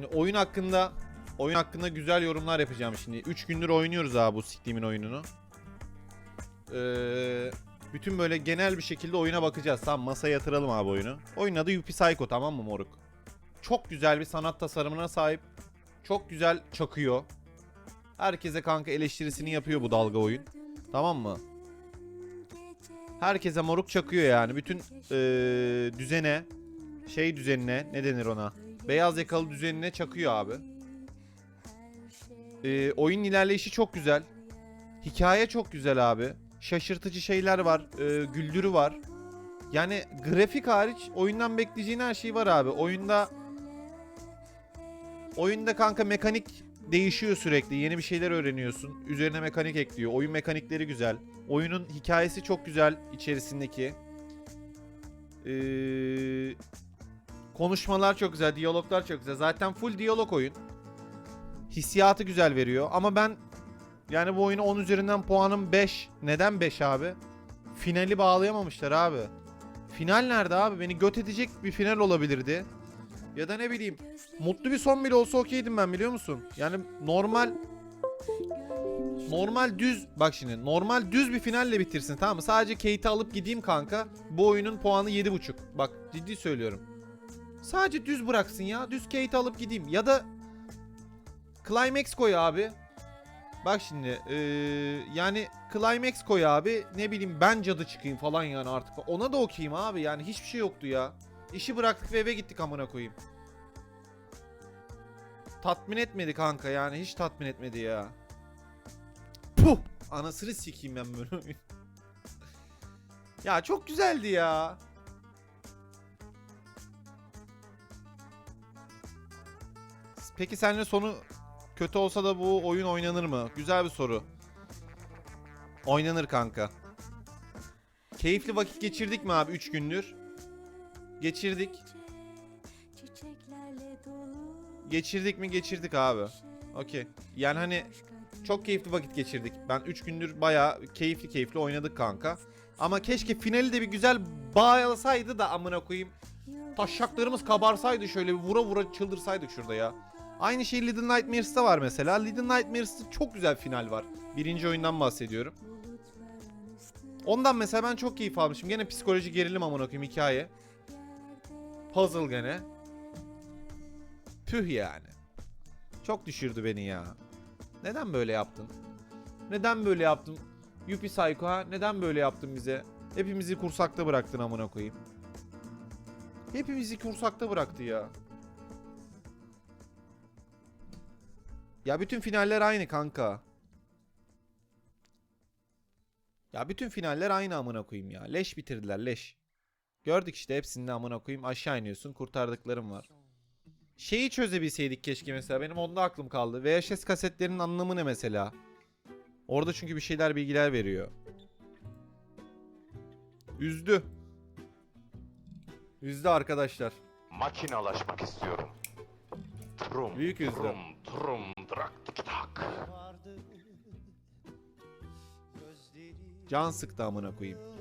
Şimdi oyun hakkında oyun hakkında güzel yorumlar yapacağım şimdi. 3 gündür oynuyoruz abi bu siktiğimin oyununu. Ee, bütün böyle genel bir şekilde oyuna bakacağız. Tamam masaya yatıralım abi oyunu. Oyunun adı Yuppie Psycho tamam mı moruk? Çok güzel bir sanat tasarımına sahip. Çok güzel çakıyor. Herkese kanka eleştirisini yapıyor bu dalga oyun. Tamam mı? Herkese moruk çakıyor yani. Bütün ee, düzene, şey düzenine, ne denir ona? Beyaz yakalı düzenine çakıyor abi. Ee, oyun ilerleyişi çok güzel. Hikaye çok güzel abi. Şaşırtıcı şeyler var. ee, güldürü var. Yani grafik hariç oyundan bekleyeceğin her şey var abi. Oyunda oyunda kanka mekanik değişiyor sürekli. Yeni bir şeyler öğreniyorsun. Üzerine mekanik ekliyor. Oyun mekanikleri güzel. Oyunun hikayesi çok güzel içerisindeki. Ee, konuşmalar çok güzel, diyaloglar çok güzel. Zaten full diyalog oyun. Hissiyatı güzel veriyor ama ben yani bu oyuna 10 üzerinden puanım 5. Neden 5 abi? Finali bağlayamamışlar abi. Final nerede abi? Beni göt edecek bir final olabilirdi. Ya da ne bileyim mutlu bir son bile olsa okeydim ben biliyor musun? Yani normal normal düz bak şimdi normal düz bir finalle bitirsin tamam mı? Sadece Kate'i alıp gideyim kanka. Bu oyunun puanı 7.5. Bak ciddi söylüyorum. Sadece düz bıraksın ya. Düz Kate'i alıp gideyim. Ya da Climax koy abi. Bak şimdi eee, yani Climax koy abi. Ne bileyim ben cadı çıkayım falan yani artık. Ona da okuyayım abi. Yani hiçbir şey yoktu ya. İşi bıraktık ve eve gittik amına koyayım. Tatmin etmedi kanka yani hiç tatmin etmedi ya. Puh! Anasını sikeyim ben böyle. ya çok güzeldi ya. Peki seninle sonu kötü olsa da bu oyun oynanır mı? Güzel bir soru. Oynanır kanka. Keyifli vakit geçirdik mi abi 3 gündür? Geçirdik. Geçirdik mi? Geçirdik abi. Okey. Yani hani çok keyifli vakit geçirdik. Ben 3 gündür bayağı keyifli keyifli oynadık kanka. Ama keşke finali de bir güzel bağlasaydı da amına koyayım. Taşaklarımız kabarsaydı şöyle bir vura vura çıldırsaydık şurada ya. Aynı şey Little Nightmares'ta var mesela. Little Nightmares'ta çok güzel final var. Birinci oyundan bahsediyorum. Ondan mesela ben çok keyif almışım. Gene psikoloji gerilim amına koyayım hikaye. Puzzle gene. Tüh yani. Çok düşürdü beni ya. Neden böyle yaptın? Neden böyle yaptın? Yuppie Psycho ha? Neden böyle yaptın bize? Hepimizi kursakta bıraktın amına koyayım. Hepimizi kursakta bıraktı ya. Ya bütün finaller aynı kanka. Ya bütün finaller aynı amına koyayım ya. Leş bitirdiler leş. Gördük işte hepsini amına koyayım. Aşağı iniyorsun. Kurtardıklarım var. Şeyi çözebilseydik keşke mesela. Benim onda aklım kaldı. VHS kasetlerinin anlamı ne mesela? Orada çünkü bir şeyler bilgiler veriyor. Üzdü. Üzdü arkadaşlar. Makinalaşmak istiyorum. Trum, Büyük üzdü. trum, trum, drak, tak. Can sıktı amına koyayım.